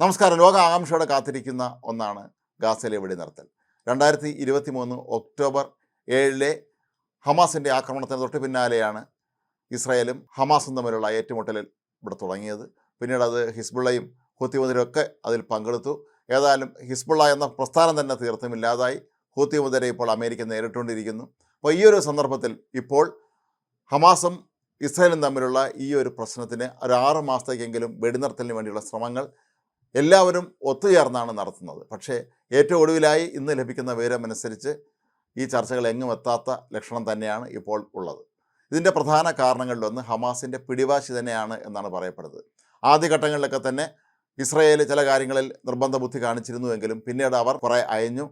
നമസ്കാരം. ലോക ആകാംക്ഷയോടെ കാത്തിരിക്കുന്ന ഒന്നാണ് ഗാസയിലെ വെടിനിർത്തൽ. രണ്ടായിരത്തി ഇരുപത്തി മൂന്ന് ഒക്ടോബർ ഏഴിലെ ഹമാസിന്റെ ആക്രമണത്തിന് തൊട്ട് പിന്നാലെയാണ് ഇസ്രായേലും ഹമാസും തമ്മിലുള്ള ഏറ്റുമുട്ടലിൽ ഇവിടെ തുടങ്ങിയത്. പിന്നീട് അത് ഹിസ്ബുള്ളയും ഹൂത്തിമുദരും ഒക്കെ അതിൽ പങ്കെടുത്തു. ഏതായാലും ഹിസ്ബുള്ള എന്ന പ്രസ്ഥാനം തന്നെ തീർത്തും ഇല്ലാതായി. ഹൂത്തിമുദരെ ഇപ്പോൾ അമേരിക്ക നേരിട്ടുകൊണ്ടിരിക്കുന്നു. അപ്പോൾ ഈ ഒരു സന്ദർഭത്തിൽ ഇപ്പോൾ ഹമാസും ഇസ്രായേലും തമ്മിലുള്ള ഈ ഒരു പ്രശ്നത്തിന് ഒരു ആറ് മാസത്തേക്കെങ്കിലും വെടിനിർത്തലിന് വേണ്ടിയുള്ള ശ്രമങ്ങൾ എല്ലാവരും ഒത്തുചേർന്നാണ് നടത്തുന്നത്. പക്ഷേ ഏറ്റവും ഒടുവിലായി ഇന്ന് ലഭിക്കുന്ന വിവരമനുസരിച്ച് ഈ ചർച്ചകൾ എങ്ങും എത്താത്ത ലക്ഷണം തന്നെയാണ് ഇപ്പോൾ ഉള്ളത്. ഇതിന്റെ പ്രധാന കാരണങ്ങളിലൊന്ന് ഹമാസിന്റെ പിടിവാശി തന്നെയാണ് എന്നാണ് പറയപ്പെടുന്നത്. ആദ്യഘട്ടങ്ങളിലൊക്കെ തന്നെ ഇസ്രയേൽ ചില കാര്യങ്ങളിൽ നിർബന്ധ ബുദ്ധി കാണിച്ചിരുന്നുവെങ്കിലും പിന്നീട് അവർ കുറേ അയഞ്ഞു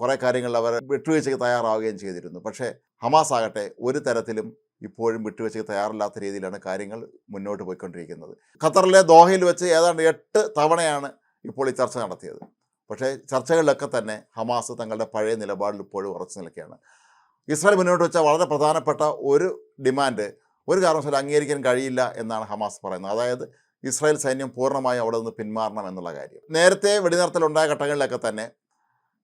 കുറേ കാര്യങ്ങളിൽ അവർ വിട്ടുവീഴ്ചയ്ക്ക് തയ്യാറാവുകയും ചെയ്തിരുന്നു. പക്ഷേ ഹമാസ് ആകട്ടെ ഒരു തരത്തിലും ഇപ്പോഴും വിട്ടുവെച്ച് തയ്യാറില്ലാത്ത രീതിയിലാണ് കാര്യങ്ങൾ മുന്നോട്ട് പോയിക്കൊണ്ടിരിക്കുന്നത്. ഖത്തറിലെ ദോഹയിൽ വെച്ച് ഏതാണ്ട് എട്ട് തവണയാണ് ഇപ്പോൾ ഈ ചർച്ച നടത്തിയത്. പക്ഷേ ചർച്ചകളിലൊക്കെ തന്നെ ഹമാസ് തങ്ങളുടെ പഴയ നിലപാടിൽ ഇപ്പോഴും ഉറച്ചു നിൽക്കുകയാണ്. ഇസ്രായേൽ മുന്നോട്ട് വെച്ച വളരെ പ്രധാനപ്പെട്ട ഒരു ഡിമാൻഡ് ഒരു കാരണവശാലും അംഗീകരിക്കാൻ കഴിയില്ല എന്നാണ് ഹമാസ് പറയുന്നത്. അതായത് ഇസ്രായേൽ സൈന്യം പൂർണമായി അവിടെ നിന്ന് പിന്മാറണം എന്നുള്ള കാര്യം. നേരത്തെ വെടിനിർത്തലുണ്ടായ ഘട്ടങ്ങളിലൊക്കെ തന്നെ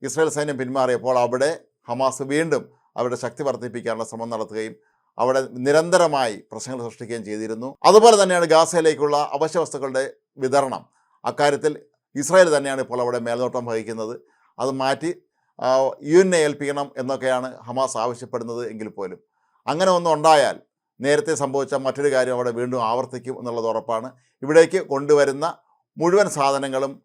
ഇസ്രായേൽ സൈന്യം പിന്മാറിയപ്പോൾ അവിടെ ഹമാസ് വീണ്ടും അവരുടെ ശക്തി വർദ്ധിപ്പിക്കാനുള്ള ശ്രമം നടത്തുകയും അവിടെ നിരന്തരമായി പ്രശ്നങ്ങൾ സൃഷ്ടിക്കുകയും ചെയ്തിരുന്നു. അതുപോലെ തന്നെയാണ് ഗാസയിലേക്കുള്ള അവശ്യ വസ്തുക്കളുടെ വിതരണം. അക്കാര്യത്തിൽ ഇസ്രായേൽ തന്നെയാണ് ഇപ്പോൾ അവിടെ മേൽനോട്ടം വഹിക്കുന്നത്. അത് മാറ്റി യു എൻ ഏൽപ്പിക്കണം എന്നൊക്കെയാണ് ഹമാസ് ആവശ്യപ്പെടുന്നത് എങ്കിൽ പോലും. അങ്ങനെ ഒന്നും ഉണ്ടായാൽ നേരത്തെ സംഭവിച്ച മറ്റൊരു കാര്യം അവിടെ വീണ്ടും ആവർത്തിക്കും എന്നുള്ളത് ഉറപ്പാണ്. ഇവിടേക്ക് കൊണ്ടുവരുന്ന മുഴുവൻ സാധനങ്ങളും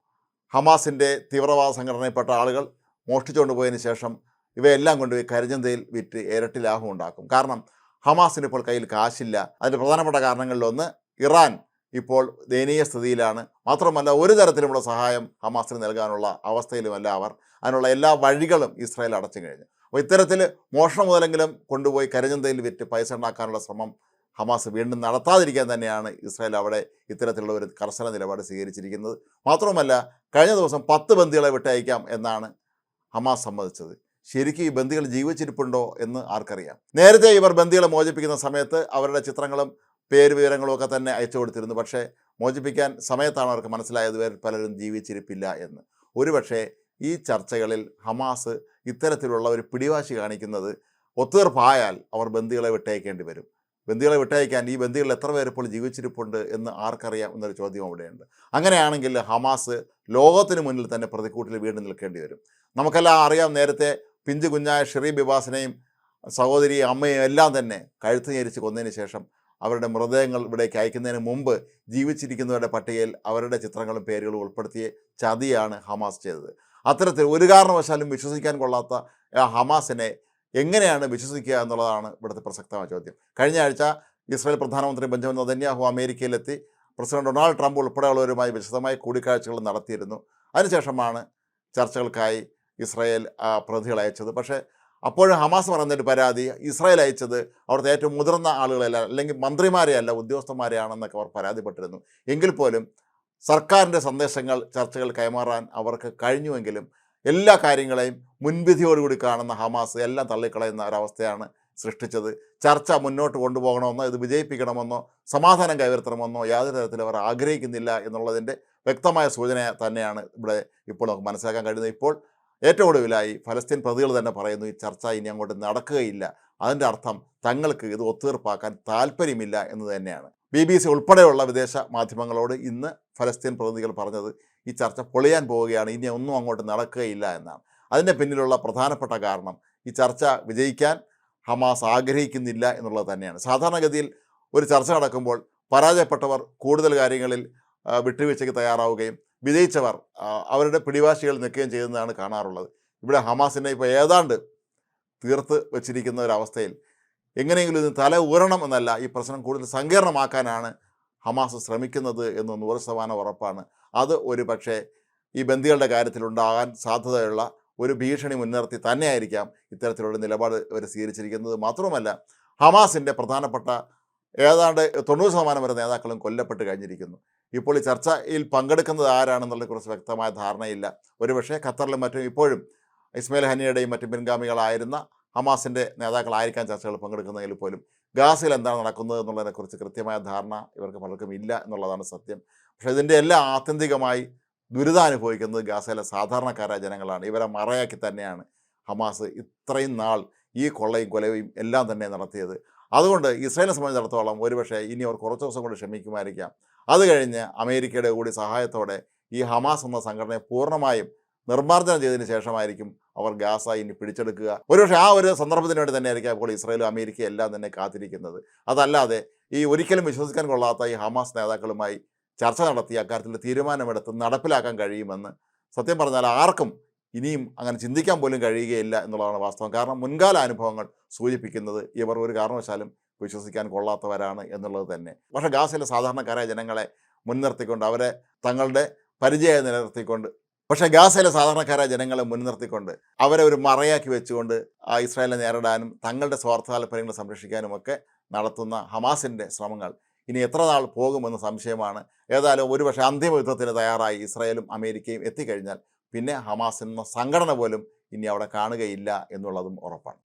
ഹമാസിന്റെ തീവ്രവാദ സംഘടനയിൽപ്പെട്ട ആളുകൾ മോഷ്ടിച്ചുകൊണ്ട് പോയതിന് ശേഷം ഇവയെല്ലാം കൊണ്ടുപോയി കരിഞ്ചന്തയിൽ വിറ്റ് ഇരട്ടി ലാഭം ഉണ്ടാക്കും. കാരണം ഹമാസിന് ഇപ്പോൾ കയ്യിൽ കാശില്ല. അതിന്റെ പ്രധാനപ്പെട്ട കാരണങ്ങളിലൊന്ന് ഇറാൻ ഇപ്പോൾ ദയനീയ സ്ഥിതിയിലാണ്. മാത്രമല്ല ഒരു തരത്തിലുമുള്ള സഹായം ഹമാസിന് നൽകാനുള്ള അവസ്ഥയിലുമല്ല അവർ. അതിനുള്ള എല്ലാ വഴികളും ഇസ്രായേൽ അടച്ചു കഴിഞ്ഞു. അപ്പോൾ ഇത്തരത്തിൽ മോഷണം മുതലെങ്കിലും കൊണ്ടുപോയി കരിചന്തയിൽ വിറ്റ് പൈസ ഉണ്ടാക്കാനുള്ള ശ്രമം ഹമാസ് വീണ്ടും നടത്താതിരിക്കാൻ തന്നെയാണ് ഇസ്രായേൽ അവിടെ ഇത്തരത്തിലുള്ള ഒരു കർശന നിലപാട് സ്വീകരിച്ചിരിക്കുന്നത്. മാത്രമല്ല കഴിഞ്ഞ ദിവസം പത്ത് ബന്ദികളെ വിട്ടയക്കാം എന്നാണ് ഹമാസ് സമ്മതിച്ചത്. ശരിക്കും ഈ ബന്ദികൾ ജീവിച്ചിരിപ്പുണ്ടോ എന്ന് ആർക്കറിയാം. നേരത്തെ ഇവർ ബന്ദികളെ മോചിപ്പിക്കുന്ന സമയത്ത് അവരുടെ ചിത്രങ്ങളും പേര് വിവരങ്ങളും ഒക്കെ തന്നെ അയച്ചു കൊടുത്തിരുന്നു. പക്ഷേ മോചിപ്പിക്കാൻ സമയത്താണ് അവർക്ക് മനസ്സിലായത് വരെ പലരും ജീവിച്ചിരിപ്പില്ല എന്ന്. ഒരുപക്ഷെ ഈ ചർച്ചകളിൽ ഹമാസ് ഇത്തരത്തിലുള്ള ഒരു പിടിവാശി കാണിക്കുന്നത് ഒത്തീർപ്പായാൽ അവർ ബന്ദികളെ വിട്ടയക്കേണ്ടി വരും. ബന്ദികളെ വിട്ടയക്കാൻ ഈ ബന്ദികളിൽ എത്ര പേർ ഇപ്പോൾ ജീവിച്ചിരിപ്പുണ്ട് എന്ന് ആർക്കറിയാം എന്നൊരു ചോദ്യം അവിടെയുണ്ട്. അങ്ങനെയാണെങ്കിൽ ഹമാസ് ലോകത്തിന് മുന്നിൽ തന്നെ പ്രതിക്കൂട്ടിൽ വീണ്ടും നിൽക്കേണ്ടി വരും. നമുക്കെല്ലാം അറിയാം നേരത്തെ പിഞ്ചു കുഞ്ഞായ ഷെറി ബിബാസിനെയും സഹോദരിയും അമ്മയും എല്ലാം തന്നെ കഴുത്ത് ഞെരിച്ച് കൊന്നതിന് ശേഷം അവരുടെ മൃതദേഹങ്ങൾ ഇവിടേക്ക് അയക്കുന്നതിന് മുമ്പ് ജീവിച്ചിരിക്കുന്നവരുടെ പട്ടികയിൽ അവരുടെ ചിത്രങ്ങളും പേരുകളും ഉൾപ്പെടുത്തിയ ചതിയാണ് ഹമാസ് ചെയ്തത്. അത്തരത്തിൽ ഒരു കാരണവശാലും വിശ്വസിക്കാൻ കൊള്ളാത്ത ഹമാസിനെ എങ്ങനെയാണ് വിശ്വസിക്കുക എന്നുള്ളതാണ് ഇവിടുത്തെ പ്രസക്തമായ ചോദ്യം. കഴിഞ്ഞ ആഴ്ച ഇസ്രായേൽ പ്രധാനമന്ത്രി ബെഞ്ചമിൻ നദന്യാഹു അമേരിക്കയിലെത്തി. പ്രസിഡന്റ് ഡൊണാൾഡ് ട്രംപ് ഉൾപ്പെടെയുള്ളവരുമായി വിശദമായ കൂടിക്കാഴ്ചകൾ നടത്തിയിരുന്നു. അതിനുശേഷമാണ് ചർച്ചകൾക്കായി ഇസ്രായേൽ പ്രതികൾ അയച്ചത്. പക്ഷേ അപ്പോഴും ഹമാസ് പറയുന്നൊരു പരാതി ഇസ്രായേൽ അയച്ചത് അവിടുത്തെ ഏറ്റവും മുതിർന്ന ആളുകളല്ല അല്ലെങ്കിൽ മന്ത്രിമാരെയല്ല ഉദ്യോഗസ്ഥന്മാരെയാണെന്നൊക്കെ അവർ പരാതിപ്പെട്ടിരുന്നു. എങ്കിൽ പോലും സർക്കാരിന്റെ സന്ദേശങ്ങൾ ചർച്ചകൾ കൈമാറാൻ അവർക്ക് കഴിഞ്ഞുവെങ്കിലും എല്ലാ കാര്യങ്ങളെയും മുൻവിധിയോടുകൂടി കാണുന്ന ഹമാസ് എല്ലാം തള്ളിക്കളയുന്ന ഒരവസ്ഥയാണ് സൃഷ്ടിച്ചത്. ചർച്ച മുന്നോട്ട് കൊണ്ടുപോകണമെന്നോ ഇത് വിജയിപ്പിക്കണമെന്നോ സമാധാനം കൈവരുത്തണമെന്നോ യാതൊരു തരത്തിലും അവർ ആഗ്രഹിക്കുന്നില്ല എന്നുള്ളതിന്റെ വ്യക്തമായ സൂചന തന്നെയാണ് ഇവിടെ ഇപ്പോൾ നമുക്ക് മനസ്സിലാക്കാൻ കഴിയുന്നത്. ഇപ്പോൾ ഏറ്റവും ഒടുവിലായി ഫലസ്തീൻ പ്രതികൾ തന്നെ പറയുന്നു ഈ ചർച്ച ഇനി അങ്ങോട്ട് നടക്കുകയില്ല. അതിന്റെ അർത്ഥം തങ്ങൾക്ക് ഇത് ഒത്തുതീർപ്പാക്കാൻ താല്പര്യമില്ല എന്ന് തന്നെയാണ്. ബി ബി സി ഉൾപ്പെടെയുള്ള വിദേശ മാധ്യമങ്ങളോട് ഇന്ന് ഫലസ്തീൻ പ്രതിനിധികൾ പറഞ്ഞത് ഈ ചർച്ച പൊളിയാൻ പോവുകയാണ്. ഇനി ഒന്നും അങ്ങോട്ട് നടക്കുകയില്ല എന്നാണ്. അതിന്റെ പിന്നിലുള്ള പ്രധാനപ്പെട്ട കാരണം ഈ ചർച്ച വിജയിക്കാൻ ഹമാസ് ആഗ്രഹിക്കുന്നില്ല എന്നുള്ളത് തന്നെയാണ്. സാധാരണഗതിയിൽ ഒരു ചർച്ച നടക്കുമ്പോൾ പരാജയപ്പെട്ടവർ കൂടുതൽ കാര്യങ്ങളിൽ വിട്ടുവീഴ്ചയ്ക്ക് തയ്യാറാവുകയും വിജയിച്ചവർ അവരുടെ പിടിവാശികൾ നിൽക്കുകയും ചെയ്യുന്നതാണ് കാണാറുള്ളത്. ഇവിടെ ഹമാസിനെ ഇപ്പോൾ ഏതാണ്ട് തീർത്ത് വച്ചിരിക്കുന്ന ഒരവസ്ഥയിൽ എങ്ങനെയെങ്കിലും ഇത് തല ഊരണം എന്നല്ല ഈ പ്രശ്നം കൂടുതൽ സങ്കീർണമാക്കാനാണ് ഹമാസ് ശ്രമിക്കുന്നത് എന്ന് നൂറ് ശതമാനം ഉറപ്പാണ്. അത് ഒരു പക്ഷേ ഈ ബന്ദികളുടെ കാര്യത്തിലുണ്ടാകാൻ സാധ്യതയുള്ള ഒരു ഭീഷണി മുൻനിർത്തി തന്നെയായിരിക്കാം ഇത്തരത്തിലുള്ള നിലപാട് അവർ സ്വീകരിച്ചിരിക്കുന്നത്. മാത്രവുമല്ല ഹമാസിന്റെ പ്രധാനപ്പെട്ട ഏതാണ്ട് തൊണ്ണൂറ് ശതമാനം വരെ നേതാക്കളും കൊല്ലപ്പെട്ട് കഴിഞ്ഞിരിക്കുന്നു. ഇപ്പോൾ ഈ ചർച്ചയിൽ പങ്കെടുക്കുന്നത് ആരാണെന്നുള്ള കുറച്ച് വ്യക്തമായ ധാരണയില്ല. ഒരുപക്ഷെ ഖത്തറിലും മറ്റും ഇപ്പോഴും ഇസ്മയിൽ ഹനിയുടെയും മറ്റും പിൻഗാമികളായിരുന്ന ഹമാസിന്റെ നേതാക്കളായിരിക്കാൻ ചർച്ചകൾ പങ്കെടുക്കുന്നതിൽ പോലും. ഗാസയിൽ എന്താണ് നടക്കുന്നത് എന്നുള്ളതിനെക്കുറിച്ച് കൃത്യമായ ധാരണ ഇവർക്ക് പലർക്കും ഇല്ല എന്നുള്ളതാണ് സത്യം. പക്ഷേ ഇതിന്റെ എല്ലാം ആത്യന്തികമായി ദുരിതാനുഭവിക്കുന്നത് ഗാസയിലെ സാധാരണക്കാരായ ജനങ്ങളാണ്. ഇവരെ മറയാക്കി തന്നെയാണ് ഹമാസ് ഇത്രയും നാൾ ഈ കൊള്ളയും കൊലയും എല്ലാം തന്നെ നടത്തിയത്. അതുകൊണ്ട് ഇസ്രായേലിനെ സംബന്ധിച്ചിടത്തോളം ഒരുപക്ഷെ ഇനി അവർ കുറച്ച് ദിവസം കൊണ്ട് ക്ഷമിക്കുമായിരിക്കാം. അത് കഴിഞ്ഞ് അമേരിക്കയുടെ കൂടി സഹായത്തോടെ ഈ ഹമാസ് എന്ന സംഘടനയെ പൂർണമായും നിർമ്മാർജനം ചെയ്തതിന് ശേഷമായിരിക്കും അവർ ഗാസ ഇനി പിടിച്ചെടുക്കുക. ഒരുപക്ഷെ ആ ഒരു സന്ദർഭത്തിന് വേണ്ടി തന്നെയായിരിക്കും അപ്പോൾ ഇസ്രായേലും അമേരിക്കയും എല്ലാം തന്നെ കാത്തിരിക്കുന്നത്. അതല്ലാതെ ഈ ഒരിക്കലും വിശ്വസിക്കാൻ കൊള്ളാത്ത ഈ ഹമാസ് നേതാക്കളുമായി ചർച്ച നടത്തി അക്കാര്യത്തിൽ തീരുമാനമെടുത്ത് നടപ്പിലാക്കാൻ കഴിയുമെന്ന് സത്യം പറഞ്ഞാൽ ആർക്കും ഇനിയും അങ്ങനെ ചിന്തിക്കാൻ പോലും കഴിയുകയില്ല എന്നുള്ളതാണ് വാസ്തവം. കാരണം മുൻകാല അനുഭവങ്ങൾ സൂചിപ്പിക്കുന്നത് ഇവർ ഒരു കാരണവശാലും വിശ്വസിക്കാൻ കൊള്ളാത്തവരാണ് എന്നുള്ളത് തന്നെ. പക്ഷേ ഗാസയിലെ സാധാരണക്കാരായ ജനങ്ങളെ മുൻനിർത്തിക്കൊണ്ട് അവരെ തങ്ങളുടെ പരിചയം നിലനിർത്തിക്കൊണ്ട് പക്ഷേ ഗാസയിലെ സാധാരണക്കാരായ ജനങ്ങളെ മുൻനിർത്തിക്കൊണ്ട് അവരെ ഒരു മറയാക്കി വെച്ചുകൊണ്ട് ഇസ്രായേലിനെ നേരിടാനും തങ്ങളുടെ സ്വാർത്ഥ താല്പര്യങ്ങൾ സംരക്ഷിക്കാനും ഒക്കെ നടത്തുന്ന ഹമാസിന്റെ ശ്രമങ്ങൾ ഇനി എത്ര നാൾ പോകുമെന്ന് സംശയമാണ്. ഏതായാലും ഒരുപക്ഷെ അന്തിമ യുദ്ധത്തിന് തയ്യാറായി ഇസ്രായേലും അമേരിക്കയും എത്തിക്കഴിഞ്ഞാൽ പിന്നെ ഹമാസ് എന്ന സംഘടന പോലും ഇനി അവിടെ കാണുകയില്ല എന്നുള്ളതും ഉറപ്പാണ്.